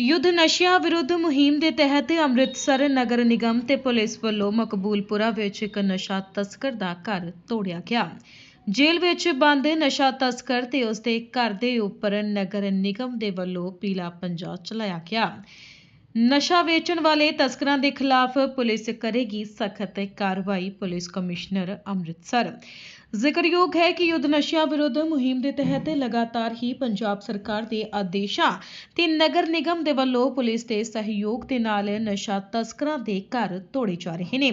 ਯੁੱਧ ਨਸ਼ਿਆਂ ਵਿਰੁੱਧ ਮੁਹਿੰਮ ਦੇ ਤਹਿਤ ਅੰਮ੍ਰਿਤਸਰ ਨਗਰ ਨਿਗਮ ਤੇ ਪੁਲਿਸ ਵੱਲੋਂ ਮਕਬੂਲਪੁਰਾ ਵਿੱਚ ਇੱਕ ਨਸ਼ਾ ਤਸਕਰ ਦਾ ਘਰ ਤੋੜਿਆ ਗਿਆ। ਜੇਲ੍ਹ ਵਿੱਚ ਬੰਦ ਨਸ਼ਾ ਤਸਕਰ ਤੇ ਉਸਦੇ ਘਰ ਦੇ ਉੱਪਰ ਨਗਰ ਨਿਗਮ ਦੇ ਵੱਲੋਂ ਪੀਲਾ ਪੰਜਾ ਚਲਾਇਆ ਗਿਆ। ਨਸ਼ਾ ਵੇਚਣ ਵਾਲੇ ਤਸਕਰਾਂ ਦੇ ਖਿਲਾਫ ਪੁਲਿਸ ਕਰੇਗੀ ਸਖਤ ਕਾਰਵਾਈ, ਪੁਲਿਸ ਕਮਿਸ਼ਨਰ ਅੰਮ੍ਰਿਤਸਰ। ਜ਼ਿਕਰਯੋਗ ਹੈ ਕਿ ਯੁੱਧ ਨਸ਼ਿਆਂ ਵਿਰੁੱਧ ਮੁਹਿੰਮ ਦੇ ਤਹਿਤ ਲਗਾਤਾਰ ਹੀ ਪੰਜਾਬ ਸਰਕਾਰ ਦੇ ਆਦੇਸ਼ਾਂ ਤੇ ਨਗਰ ਨਿਗਮ ਦੇ ਵੱਲੋਂ ਪੁਲਿਸ ਦੇ ਸਹਿਯੋਗ ਦੇ ਨਾਲ ਨਸ਼ਾ ਤਸਕਰਾਂ ਦੇ ਘਰ ਤੋੜੇ ਜਾ ਰਹੇ ਨੇ।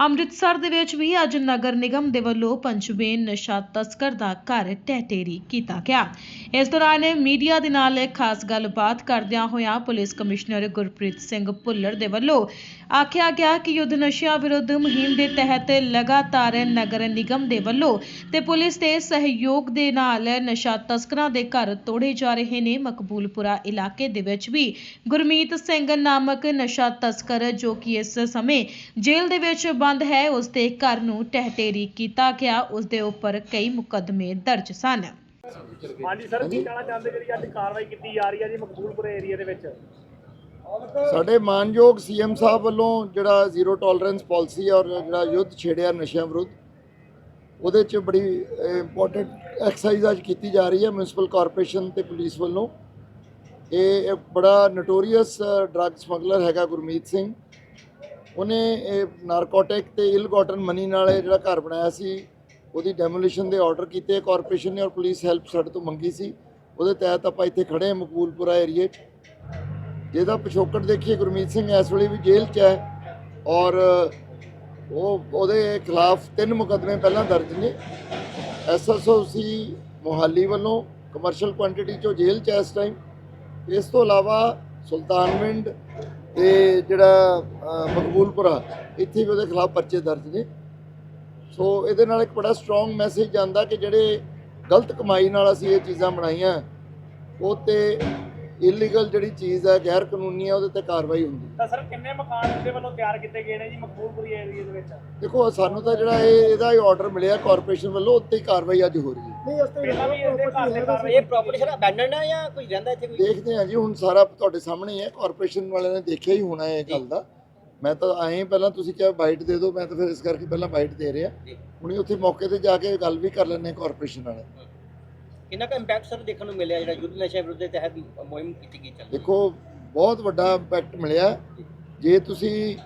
ਅੰਮ੍ਰਿਤਸਰ ਦੇ ਵਿੱਚ ਵੀ ਅੱਜ ਨਗਰ ਨਿਗਮ ਦੇ ਵੱਲੋਂ ਪੰਜਵੇਂ ਨਸ਼ਾ ਤਸਕਰ ਦਾ ਘਰ ਟਹਿਟੇਰੀ ਕੀਤਾ ਗਿਆ। ਇਸ ਦੌਰਾਨ ਮੀਡੀਆ ਦੇ ਨਾਲ ਖਾਸ ਗੱਲਬਾਤ ਕਰਦਿਆਂ ਹੋਇਆ ਪੁਲਿਸ ਕਮਿਸ਼ਨਰ ਗੁਰਪ੍ਰੀਤ ਸਿੰਘ ਭੁੱਲਰ ਦੇ ਵੱਲੋਂ ਆਖਿਆ ਗਿਆ ਕਿ ਯੁੱਧ ਨਸ਼ਿਆਂ ਵਿਰੁੱਧ ਮੁਹਿੰਮ ਦੇ ਤਹਿਤ ਲਗਾਤਾਰ ਨਗਰ ਨਿਗਮ ਦੇ ਵੱਲੋਂ ਤੇ ਪੁਲਿਸ ਦੇ ਸਹਿਯੋਗ ਦੇ ਨਾਲ ਨਸ਼ਾ ਤਸਕਰਾਂ ਦੇ ਘਰ ਤੋੜੇ ਜਾ ਰਹੇ ਨੇ। ਮਕਬੂਲਪੁਰਾ ਇਲਾਕੇ ਦੇ ਵਿੱਚ ਵੀ ਗੁਰਮੀਤ ਸਿੰਘ ਨਾਮਕ ਨਸ਼ਾ ਤਸਕਰ ਜੋ ਕਿ ਇਸ ਸਮੇਂ ਜੇਲ੍ਹ ਦੇ ਵਿੱਚ ਬੰਦ ਹੈ ਉਸ ਦੇ ਘਰ ਨੂੰ ਟਹਿਟੇਰੀ ਕੀਤਾ ਗਿਆ। ਉਸ ਦੇ ਉੱਪਰ ਕਈ ਮੁਕੱਦਮੇ ਦਰਜ ਸਨ। ਹਾਂਜੀ ਸਰ ਕੀ ਕਹਿਣਾ ਚਾਹੁੰਦੇ ਜਿਹੜੀ ਅੱਜ ਕਾਰਵਾਈ ਕੀਤੀ ਜਾ ਰਹੀ ਹੈ ਜੀ ਮਕਬੂਲਪੁਰ ਏਰੀਆ ਦੇ ਵਿੱਚ? ਸਾਡੇ ਮਾਨਯੋਗ ਸੀਐਮ ਸਾਹਿਬ ਵੱਲੋਂ ਜਿਹੜਾ ਜ਼ੀਰੋ ਟੋਲਰੈਂਸ ਪਾਲਿਸੀ ਔਰ ਜਿਹੜਾ ਯੁੱਧ ਛੇੜਿਆ ਨਸ਼ਿਆਂ ਵਿਰੁੱਧ ਉਹਦੇ 'ਚ ਬੜੀ ਇੰਪੋਰਟੈਂਟ ਐਕਸਰਸਾਈਜ਼ ਅੱਜ ਕੀਤੀ ਜਾ ਰਹੀ ਹੈ ਮਿਊਨਿਸਪਲ ਕਾਰਪੋਰੇਸ਼ਨ ਤੇ ਪੁਲਿਸ ਵੱਲੋਂ। ਇਹ ਬੜਾ ਨਟੋਰੀਅਸ ਡਰੱਗ ਸਮਗਲਰ ਹੈਗਾ ਗੁਰਮੀਤ ਸਿੰਘ। ਉਹਨੇ ਇਹ ਨਾਰਕੋਟਿਕ ਤੇ ਇਲ ਗੋਟਨ ਮਨੀ ਨਾਲ ਜਿਹੜਾ ਘਰ ਬਣਾਇਆ ਸੀ, ਉਹਦੀ ਡੈਮੋਲੀਸ਼ਨ ਦੇ ਆਰਡਰ ਕੀਤੇ। ਕਾਰਪੋਰੇਸ਼ਨ ਨੇ ਔਰ ਪੁਲਿਸ ਹੈਲਪ ਸਾਡੇ ਤੋਂ ਮੰਗੀ ਸੀ। ਉਹਦੇ ਤਹਿਤ ਆਪਾਂ ਇੱਥੇ ਖੜੇ ਹਾਂ ਮਕਬੂਲਪੁਰਾ ਏਰੀਏ 'ਚ। ਜਿਹਦਾ ਪਿਛੋਕੜ ਦੇਖੀਏ ਗੁਰਮੀਤ ਸਿੰਘ ਇਸ ਵੇਲੇ ਵੀ ਜੇਲ੍ਹ 'ਚ ਹੈ ਔਰ ਉਹ ਉਹਦੇ ਖਿਲਾਫ ਤਿੰਨ ਮੁਕੱਦਮੇ ਪਹਿਲਾਂ ਦਰਜ ਨੇ। ਐਸਐਸਓਸੀ ਮੋਹਾਲੀ ਵੱਲੋਂ ਕਮਰਸ਼ੀਅਲ ਕੁਆਂਟੀਟੀ 'ਚੋਂ ਜੇਲ੍ਹ 'ਚ ਹੈ ਇਸ ਟਾਈਮ ਇਸ ਤੋਂ ਇਲਾਵਾ ਸੁਲਤਾਨਵਿੰਡ ਤੇ ਜਿਹੜਾ ਮਕਬੂਲਪੁਰਾ, ਇੱਥੇ ਵੀ ਉਹਦੇ ਖਿਲਾਫ ਪਰਚੇ ਦਰਜ ਨੇ। ਸੋ ਇਹਦੇ ਨਾਲ ਇੱਕ ਬੜਾ ਸਟਰੋਂਗ ਮੈਸੇਜ ਜਾਂਦਾ ਕਿ ਜਿਹੜੇ ਗਲਤ ਕਮਾਈ ਨਾਲ ਅਸੀਂ ਇਹ ਚੀਜ਼ਾਂ ਬਣਾਈਆਂ, ਉਹ ਤੇ ਇਲੀਗਲ ਜਿਹੜੀ ਚੀਜ਼ ਹੈ ਗੈਰ ਕਾਨੂੰਨੀ ਹੈ ਉਹਦੇ ਤੇ ਕਾਰਵਾਈ ਹੁੰਦੀ ਤਾਂ ਸਰ ਕਿੰਨੇ ਮਕਾਨ ਇਹਦੇ ਵੱਲੋਂ ਤਿਆਰ ਕੀਤੇ ਗਏ ਨੇ ਜੀ ਮਕਬੂਲਪੁਰ ਏਰੀਆ ਦੇ ਵਿੱਚ? ਦੇਖੋ ਸਾਨੂੰ ਤਾਂ ਜਿਹੜਾ ਇਹ ਇਹਦਾ ਹੀ ਆਰਡਰ ਮਿਲਿਆ ਕਾਰਪੋਰੇਸ਼ਨ ਵੱਲੋਂ ਉੱਤੇ ਹੀ ਕਾਰਵਾਈ ਅੱਜ ਹੋ ਰਹੀ ਹੈ। ਪਹਿਲਾਂ ਵੀ ਇਹਦੇ ਘਰ ਦੇ ਕਾਰਵਾਈ ਇਹ ਪ੍ਰੋਪਰਟੀ ਸਰ ਅਬੈਂਡਨਡ ਹੈ ਜਾਂ ਕੋਈ ਰਹਿੰਦਾ ਇੱਥੇ ਕੋਈ? ਦੇਖਦੇ ਹਾਂ ਜੀ ਹੁਣ ਸਾਰਾ ਤੁਹਾਡੇ ਸਾਹਮਣੇ ਹੀ ਹੈ ਕਾਰਪੋਰੇਸ਼ਨ ਵਾਲਿਆਂ ਨੇ ਦੇਖਿਆ ਹੀ ਹੋਣਾ ਹੈ ਇਹ ਗੱਲ ਦਾ। ਮੈਂ ਤਾਂ ਆਏ ਹੀ ਪਹਿਲਾਂ ਤੁਸੀਂ ਕਿਹਾ ਬਾਈਟ ਦੇ ਦਿਓ ਮੈਂ ਤਾਂ ਫਿਰ ਇਸ ਕਰਕੇ ਪਹਿਲਾਂ ਬਾਈਟ ਦੇ ਰਿਹਾ। ਹੁਣੀ ਉੱਥੇ ਮੌਕੇ ਤੇ ਜਾ ਕੇ ਗੱਲ ਵੀ ਕਰ ਲੈਣੇ ਕਾਰਪੋਰੇਸ਼ਨ ਵਾਲੇ। ਕਿੰਨਾ ਕੁ ਇੰਪੈਕਟ ਸਰ ਦੇਖਣ ਨੂੰ ਮਿਲਿਆ ਜਿਹੜਾ ਯੁੱਧ ਨਸ਼ਾ ਵਿਰੁੱਧ ਦੇ ਤਹਿਤ ਮੁਹਿੰਮ ਕੀਤੀ ਗਈ ਚੱਲ ਦੇਖੋ ਬਹੁਤ ਵੱਡਾ ਇੰਪੈਕਟ ਮਿਲਿਆ। ਜੇ ਤੁਸੀਂ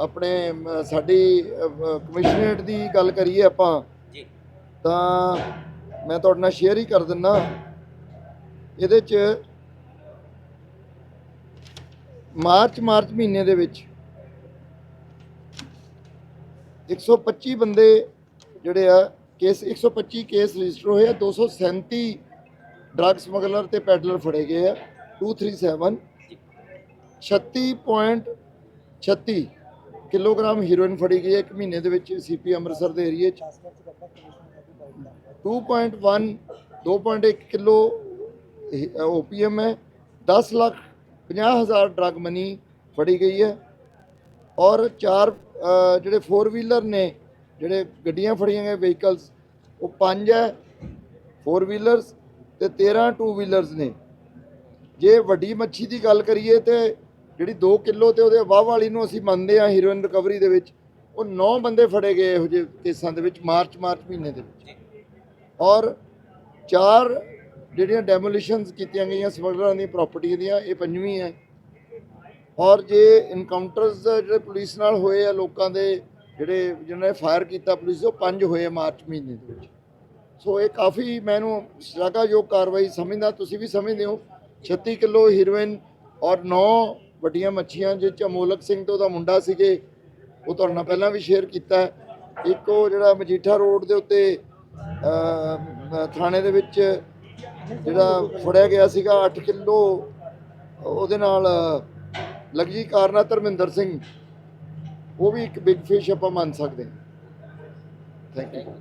ਆਪਣੇ ਅਮ, ਸਾਡੀ ਕਮਿਸ਼ਨਰੇਟ ਦੀ ਗੱਲ ਕਰੀਏ ਆਪਾਂ ਜੀ। ਤਾਂ ਮੈਂ ਤੁਹਾਡੇ ਨਾਲ ਸ਼ੇਅਰ ਹੀ ਕਰ ਦਿੰਨਾ। ਇਹਦੇ ਚ ਮਾਰਚ ਮਾਰਚ ਮਹੀਨੇ ਦੇ ਵਿੱਚ 125 ਬੰਦੇ ਜਿਹੜੇ ਆ ਕੇਸ 125 ਕੇਸ ਰਜਿਸਟਰ ਹੋਏ ਆ 237 ਡਰੱਗ ਸਮਗਲਰ ਤੇ ਪੈਡਲਰ ਫੜੇ ਗਏ ਆ 237 36.36 ਕਿਲੋਗ੍ਰਾਮ ਹੀਰੋਇਨ ਫੜੀ ਗਈ ਹੈ, ਇੱਕ ਮਹੀਨੇ ਦੇ ਵਿੱਚ ਸੀਪੀ ਅੰਮ੍ਰਿਤਸਰ ਦੇ ਏਰੀਏ 'ਚ। 2.1 2.1 ਕਿਲੋ ਓਪੀਐਮ ਹੈ। 10 ਲੱਖ 50 ਹਜ਼ਾਰ ਡਰੱਗ ਮਨੀ ਫੜੀ ਗਈ ਹੈ। ਔਰ ਚਾਰ ਜਿਹੜੇ 4 ਵੀਲਰ ਨੇ ਜਿਹੜੇ ਗੱਡੀਆਂ ਫੜੀਆਂ ਗਏ ਵਹੀਕਲਸ ਉਹ ਪੰਜ ਹੈ ਫੋਰ ਵੀਲਰਸ ਤੇ 13 ਟੂ ਵੀਲਰਸ ਨੇ। ਜੇ ਵੱਡੀ ਮੱਛੀ ਦੀ ਗੱਲ ਕਰੀਏ ਤੇ ਜਿਹੜੀ 2 ਕਿਲੋ ਤੇ ਉਹਦੇ ਵਾਹ ਵਾਲੀ ਨੂੰ ਅਸੀਂ ਮੰਨਦੇ ਆ ਹੀਰੋਇਨ ਰਿਕਵਰੀ ਦੇ ਵਿੱਚ, ਉਹ 9 ਬੰਦੇ ਫੜੇ ਗਏ ਇਹੋ ਜਿਹੇ ਕੇਸਾਂ ਦੇ ਵਿੱਚ ਮਾਰਚ ਮਾਰਚ ਮਹੀਨੇ ਦੇ ਵਿੱਚ। ਔਰ ਚਾਰ ਜਿਹੜੀਆਂ ਡੈਮੋਲੀਸ਼ਨਸ ਕੀਤੀਆਂ ਗਈਆਂ ਸਮਗਲਰਾਂ ਦੀਆਂ ਪ੍ਰਾਪਰਟੀ ਦੀਆਂ, ਇਹ ਪੰਜਵੀਂ ਹੈ। ਔਰ ਜੇ ਇਨਕਾਊਂਟਰਸ ਜਿਹੜੇ ਪੁਲਿਸ ਨਾਲ ਹੋਏ ਆ ਲੋਕਾਂ ਦੇ ਜਿਹੜੇ ਜਿਹਨਾਂ ਨੇ ਫਾਇਰ ਕੀਤਾ ਪੁਲਿਸ ਉਹ ਪੰਜ ਹੋਏ ਮਾਰਚ ਮਹੀਨੇ ਦੇ ਵਿੱਚ। ਸੋ ਇਹ ਕਾਫੀ ਮੈਨੂੰ ਸ਼ਲਾਘਾਯੋਗ ਕਾਰਵਾਈ ਸਮਝਦਾ, ਤੁਸੀਂ ਵੀ ਸਮਝਦੇ ਹੋ। 36 ਕਿਲੋ ਹੀਰੋਇਨ ਔਰ 9 ਵੱਡੀਆਂ ਮੱਛੀਆਂ, ਜਿਹ ਚ ਅਮੋਲਕ ਸਿੰਘ ਤੋਂ ਉਹਦਾ ਮੁੰਡਾ ਸੀਗੇ, ਉਹ ਤੁਹਾਡੇ ਨਾਲ ਪਹਿਲਾਂ ਵੀ ਸ਼ੇਅਰ ਕੀਤਾ। ਇੱਕ ਉਹ ਜਿਹੜਾ ਮਜੀਠਾ ਰੋਡ ਦੇ ਉੱਤੇ ਥਾਣੇ ਦੇ ਵਿੱਚ ਜਿਹੜਾ ਫੜਿਆ ਗਿਆ ਸੀਗਾ 8 ਕਿਲੋ, ਉਹਦੇ ਨਾਲ ਲਗਜੀ ਕਾਰਨਾ ਧਰਮਿੰਦਰ ਸਿੰਘ। ਉਹ ਵੀ ਇੱਕ ਬਿਗ ਫਿਸ਼ ਆਪਾਂ ਮੰਨ ਸਕਦੇ ਹਾਂ। Thank you